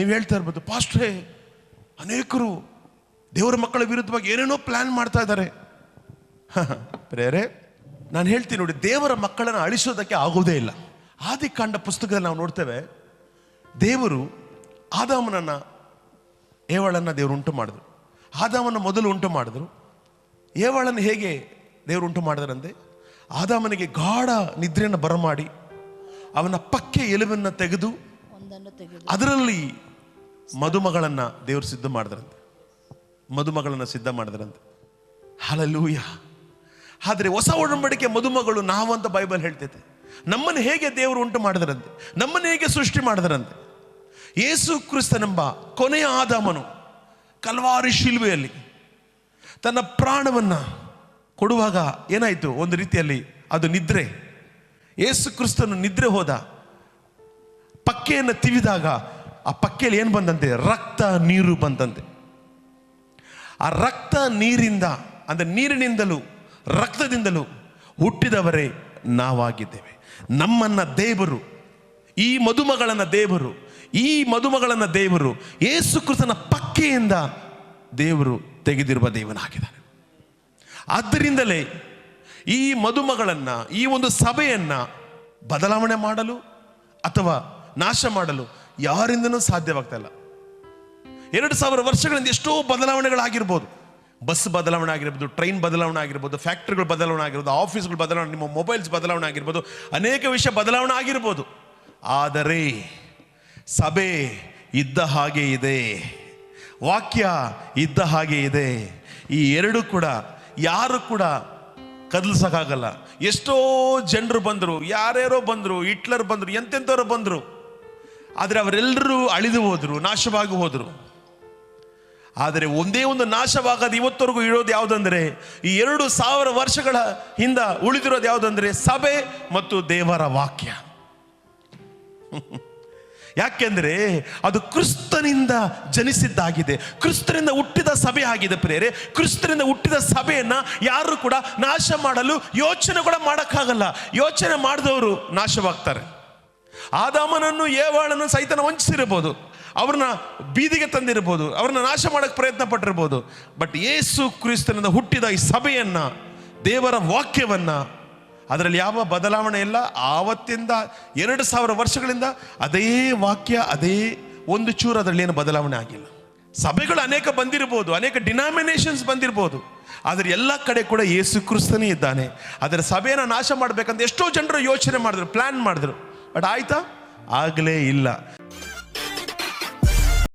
ನೀವು ಹೇಳ್ತಾ ಇರ್ಬೋದು ಪಾಸ್ಟ್ರೇ ಅನೇಕರು ದೇವರ ಮಕ್ಕಳ ವಿರುದ್ಧವಾಗಿ ಏನೇನೋ ಪ್ಲಾನ್ ಮಾಡ್ತಾ ಇದ್ದಾರೆ. ಪ್ರೇರೆ ನಾನು ಹೇಳ್ತೀನಿ ನೋಡಿ ದೇವರ ಮಕ್ಕಳನ್ನು ಅಳಿಸೋದಕ್ಕೆ ಆಗೋದೇ ಇಲ್ಲ. ಆದಿಕಾಂಡ ಪುಸ್ತಕದಲ್ಲಿ ನಾವು ನೋಡ್ತೇವೆ ದೇವರು ಆದಾಮನನ್ನು ಏವಾಳನ್ನು ದೇವರು ಉಂಟು ಮಾಡಿದ್ರು. ಆದಾಮನ ಮೊದಲು ಉಂಟು ಮಾಡಿದ್ರು. ಏವಾಳನ್ನು ಹೇಗೆ ದೇವರು ಉಂಟು ಮಾಡಿದ್ರಂತೆ ಆದಾಮನಿಗೆ ಗಾಢ ನಿದ್ರೆಯನ್ನು ಬರಮಾಡಿ ಅವನ ಪಕ್ಕೆ ಎಲುವನ್ನು ತೆಗೆದು. ಅದರಲ್ಲಿ ಮದುಮಗಳನ್ನ ದೇವರು ಸಿದ್ಧ ಮಾಡಿದ್ರಂತೆ. ಮದುಮಗಳನ್ನು ಸಿದ್ಧ ಮಾಡಿದ್ರಂತೆ. ಹಲಲೂಯ ಆದರೆ ಹೊಸ ಒಡಂಬಡಿಕೆ ಮದುಮಗಳು ನಾವು ಅಂತ ಬೈಬಲ್ ಹೇಳ್ತೈತೆ. ನಮ್ಮನ್ನು ಹೇಗೆ ದೇವರು ಉಂಟು ಮಾಡಿದ್ರಂತೆ. ನಮ್ಮನ್ನು ಹೇಗೆ ಸೃಷ್ಟಿ ಮಾಡಿದ್ರಂತೆ. ಯೇಸು ಕ್ರಿಸ್ತನೆಂಬ ಕೊನೆಯ ಆದಾಮನು ಕಲ್ವಾರಿ ಶಿಲ್ವೆಯಲ್ಲಿ ತನ್ನ ಪ್ರಾಣವನ್ನು ಕೊಡುವಾಗ ಏನಾಯಿತು? ಒಂದು ರೀತಿಯಲ್ಲಿ ಅದು ನಿದ್ರೆ. ಯೇಸು ಕ್ರಿಸ್ತನು ನಿದ್ರೆ ಹೋದ. ಪಕ್ಕೆಯನ್ನು ತಿವಿದಾಗ ಆ ಪಕ್ಕೆಯಲ್ಲಿ ಏನು ಬಂದಂತೆ? ರಕ್ತ ನೀರು ಬಂದಂತೆ. ಆ ರಕ್ತ ನೀರಿಂದ, ಅಂದರೆ ನೀರಿನಿಂದಲೂ, ರಕ್ತದಿಂದಲೂ ಹುಟ್ಟಿದವರೇ ನಾವಾಗಿದ್ದೇವೆ. ನಮ್ಮನ್ನು ದೇವರು, ಈ ಮದುಮಗಳನ್ನು ದೇವರು, ಈ ಮದುಮಗಳನ್ನು ದೇವರು, ಏಸು ಪಕ್ಕೆಯಿಂದ ದೇವರು ತೆಗೆದಿರುವ ದೇವನಾಗಿದ್ದಾನೆ. ಆದ್ದರಿಂದಲೇ ಈ ಮದುಮಗಳನ್ನು, ಈ ಒಂದು ಸಭೆಯನ್ನು ಬದಲಾವಣೆ ಮಾಡಲು ಅಥವಾ ನಾಶ ಮಾಡಲು ಯಾರಿಂದನೂ ಸಾಧ್ಯವಾಗ್ತಾ ಇಲ್ಲ. ಎರಡು ಸಾವಿರ ವರ್ಷಗಳಿಂದ ಎಷ್ಟೋ ಬದಲಾವಣೆಗಳಾಗಿರ್ಬೋದು. ಬಸ್ ಬದಲಾವಣೆ ಆಗಿರ್ಬೋದು, ಟ್ರೈನ್ ಬದಲಾವಣೆ ಆಗಿರ್ಬೋದು, ಫ್ಯಾಕ್ಟ್ರಿಗಳು ಬದಲಾವಣೆ ಆಗಿರ್ಬೋದು, ಆಫೀಸ್ಗಳು ಬದಲಾವಣೆ, ನಿಮ್ಮ ಮೊಬೈಲ್ಸ್ ಬದಲಾವಣೆ ಆಗಿರ್ಬೋದು, ಅನೇಕ ವಿಷಯ ಬದಲಾವಣೆ ಆಗಿರ್ಬೋದು. ಆದರೆ ಸಭೆ ಇದ್ದ ಹಾಗೆ ಇದೆ. ವಾಕ್ಯ ಇದ್ದ ಹಾಗೆ ಇದೆ. ಈ ಎರಡು ಕೂಡ ಯಾರು ಕೂಡ ಕದಲ್ಸೋಕ್ಕಾಗಲ್ಲ. ಎಷ್ಟೋ ಜನರು ಬಂದರು, ಯಾರ್ಯಾರೋ ಬಂದರು, ಹಿಟ್ಲರ್ ಬಂದರು, ಎಂತೆಂಥವ್ರು ಬಂದರು. ಆದರೆ ಅವರೆಲ್ಲರೂ ಅಳಿದು ಹೋದರು, ನಾಶವಾಗಿ ಹೋದರು. ಆದರೆ ಒಂದೇ ಒಂದು ನಾಶವಾಗದ ಇವತ್ತವರೆಗೂ ಇರೋದು ಯಾವುದಂದ್ರೆ, ಈ ಎರಡು ಸಾವಿರ ವರ್ಷಗಳ ಹಿಂದ ಉಳಿದಿರೋದು ಯಾವುದಂದ್ರೆ, ಸಭೆ ಮತ್ತು ದೇವರ ವಾಕ್ಯ. ಯಾಕೆಂದರೆ ಅದು ಕ್ರಿಸ್ತನಿಂದ ಜನಿಸಿದ್ದಾಗಿದೆ. ಕ್ರಿಸ್ತನಿಂದ ಹುಟ್ಟಿದ ಸಭೆ ಆಗಿದೆ ಪ್ರೇರೆ ಕ್ರಿಸ್ತನಿಂದ ಹುಟ್ಟಿದ ಸಭೆಯನ್ನು ಯಾರು ಕೂಡ ನಾಶ ಮಾಡಲು ಯೋಚನೆ ಕೂಡ ಮಾಡೋಕ್ಕಾಗಲ್ಲ. ಯೋಚನೆ ಮಾಡಿದವರು ನಾಶವಾಗ್ತಾರೆ. ಆದಾಮನನ್ನು ಏವಾಳನ್ನು ಸೈತನ ವಂಚಿಸಿರ್ಬೋದು ಅವ್ರನ್ನ ಬೀದಿಗೆ ತಂದಿರ್ಬೋದು ಅವ್ರನ್ನ ನಾಶ ಮಾಡೋಕ್ಕೆ ಪ್ರಯತ್ನ ಪಟ್ಟಿರ್ಬೋದು ಬಟ್ ಏಸು ಕ್ರಿಸ್ತನಿಂದ ಹುಟ್ಟಿದ ಈ ಸಭೆಯನ್ನ, ದೇವರ ವಾಕ್ಯವನ್ನ, ಅದರಲ್ಲಿ ಯಾವ ಬದಲಾವಣೆ ಇಲ್ಲ. ಆವತ್ತಿಂದ ಎರಡು ಸಾವಿರ ವರ್ಷಗಳಿಂದ ಅದೇ ವಾಕ್ಯ, ಅದೇ ಒಂದು ಚೂರು ಅದರಲ್ಲಿ ಏನು ಬದಲಾವಣೆ ಆಗಿಲ್ಲ. ಸಭೆಗಳು ಅನೇಕ ಬಂದಿರ್ಬೋದು ಅನೇಕ ಡಿನಾಮಿನೇಷನ್ಸ್ ಬಂದಿರ್ಬೋದು ಆದರೆ ಎಲ್ಲ ಕಡೆ ಕೂಡ ಯೇಸು ಕ್ರಿಸ್ತನೇ ಇದ್ದಾನೆ. ಅದರ ಸಭೆಯನ್ನು ನಾಶ ಮಾಡಬೇಕಂತ ಎಷ್ಟೋ ಜನರು ಯೋಚನೆ ಮಾಡಿದ್ರು ಪ್ಲ್ಯಾನ್ ಮಾಡಿದ್ರು. ಬಟ್ ಆಯ್ತಾ? ಆಗಲೇ ಇಲ್ಲ.